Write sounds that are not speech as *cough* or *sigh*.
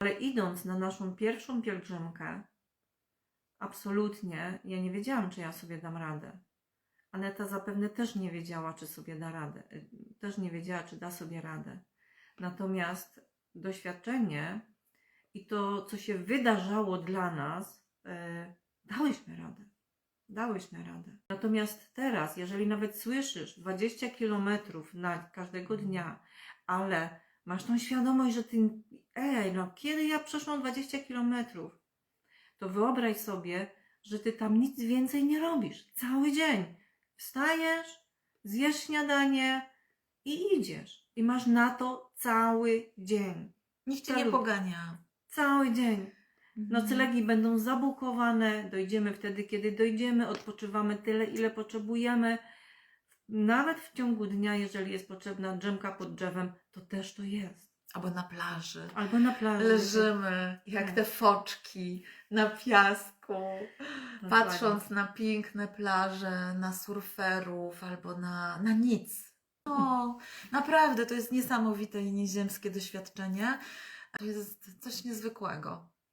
Ale idąc na naszą pierwszą pielgrzymkę, absolutnie ja nie wiedziałam, czy ja sobie dam radę. Aneta zapewne też nie wiedziała, czy sobie da radę. Też nie wiedziała, czy da sobie radę. Natomiast doświadczenie i to, co się wydarzało dla nas, e, dałyśmy radę. Dałyśmy radę. Natomiast teraz, jeżeli nawet słyszysz 20 kilometrów na każdego dnia, ale masz tą świadomość, że ty, ej, no kiedy ja przeszłam 20 kilometrów, to wyobraź sobie, że ty tam nic więcej nie robisz. Cały dzień. Wstajesz, zjesz śniadanie i idziesz. I masz na to cały dzień. Nikt cię nie Cały- pogania. Cały dzień. Mhm. Noclegi będą zabukowane, dojdziemy wtedy, kiedy dojdziemy, odpoczywamy tyle, ile potrzebujemy. Nawet w ciągu dnia, jeżeli jest potrzebna drzemka pod drzewem, to też to jest. Albo na plaży. Albo na plaży. Leżymy jak Tak. te foczki na piasku, patrząc na piękne plaże, na surferów albo na, na nic. O, *laughs* naprawdę to jest niesamowite i nieziemskie doświadczenie. To jest coś niezwykłego.